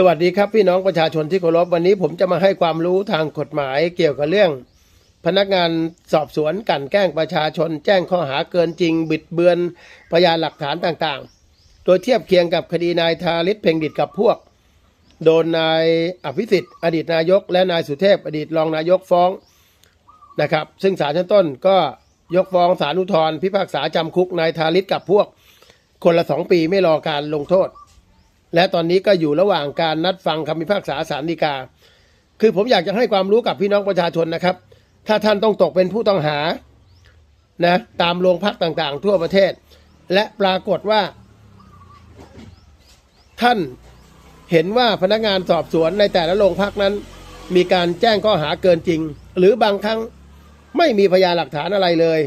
สวัสดีครับพี่น้องประชาชนที่เคารพวันนี้ผมจะมาให้ความรู้ทางกฎหมายเกี่ยวกับเรื่อง พนักงานสอบสวนกลั่นแกล้งประชาชน แจ้งข้อหาเกินจริง บิดเบือนพยานหลักฐานต่างๆ โดยเทียบเคียงกับคดีนายทาริศเพ่งดิตกับพวก โดนนายอภิสิทธิ์ อดีตนายก และนายสุเทพอดีตรองนายกฟ้องนะครับ ซึ่งศาลชั้นต้นก็ยกฟ้องศาลอุทธรพิพากษาจำคุกนายทาริศกับพวก คนละสองปีไม่รอการลงโทษ และตอนนี้ก็อยู่ระหว่างการนัดฟังคำพิพากษาศาลฎีกา คือผมอยากจะให้ความรู้กับพี่น้องประชาชนนะครับ ถ้าท่านต้องตกเป็นผู้ต้องหานะตามโรงพักต่างๆ ทั่วประเทศ และปรากฏว่า ท่านเห็นว่าพนักงานสอบสวนในแต่ละโรงพักนั้น มีการแจ้งข้อหาเกินจริง หรือบางครั้งไม่มีพยานหลักฐานอะไรเลย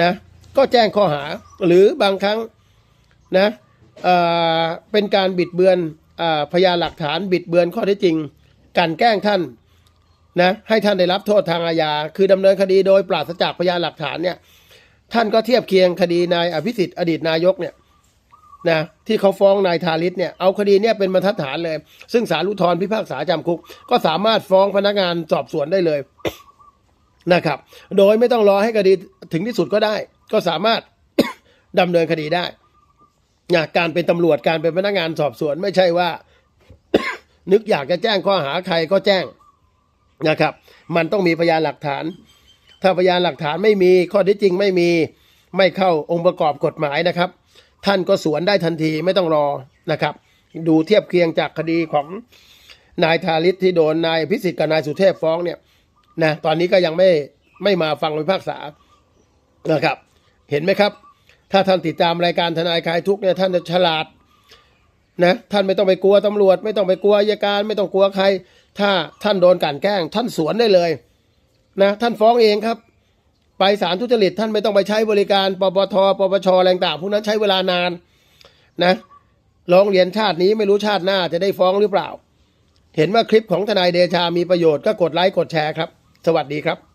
นะ ก็แจ้งข้อหาหรือบางครั้งนะ เป็นการบิดเบือนอพยานหลักฐานบิดเบือนข้อเท็จจริงกลันแกล้งท่านนะให้ท่านได้รับโทษทางอาญาคือดำเนินคดีโดยปราศจากพยานหลักฐานเนี่ยท่านก็เทียบเคียงคดีนายอภิสิทธิ์อดีตนายกเนี่ยนะที่เขาฟ้องนายทาริศเนี่ยเอาคดีเนี่ยเป็นบรรทัดฐานเลย ซึ่งศาลอุทธรพิพากษาจำคุก ก็สามารถฟ้องพนักงานสอบสวนได้เลยนะครับ โดยไม่ต้องรอให้คดีถึงที่สุดก็ได้ ก็สามารถดำเนินคดีได้ นะการเป็นตำรวจการเป็นพนักงานสอบสวนไม่ใช่ว่า นึกอยากจะแจ้งข้อหาใครก็แจ้งนะครับ มันต้องมีพยานหลักฐาน ถ้าพยานหลักฐานไม่มีข้อเท็จจริงไม่มีไม่เข้าองค์ประกอบกฎหมายนะครับ ท่านก็สวนได้ทันทีไม่ต้องรอนะครับ ดูเทียบเคียงจากคดีของนายทาริศที่โดนนายพิสิทธิ์กับนายสุเทพฟ้องเนี่ยนะตอนนี้ก็ยังไม่ไม่มาฟังพิพากษานะครับ เห็นไหมครับ ถ้าท่านติดตามรายการทนายคลายทุกเนี่ยท่านจะฉลาดนะท่านไม่ต้องไปกลัวตำรวจ ไม่ต้องไปกลัวอัยการ ไม่ต้องกลัวใคร ถ้าท่านโดนกลั่นแกล้ง ท่านสวนได้เลยนะท่านฟ้องเองครับ ไปศาลทุจริตท่านไม่ต้องไปใช้บริการปปทปปชอะไรต่างพวกนั้นใช้เวลานานนะร้องเรียนชาตินี้ไม่รู้ชาติหน้าจะได้ฟ้องหรือเปล่า เห็นว่าคลิปของทนายเดชามีประโยชน์ก็กดไลค์กดแชร์ครับ สวัสดีครับ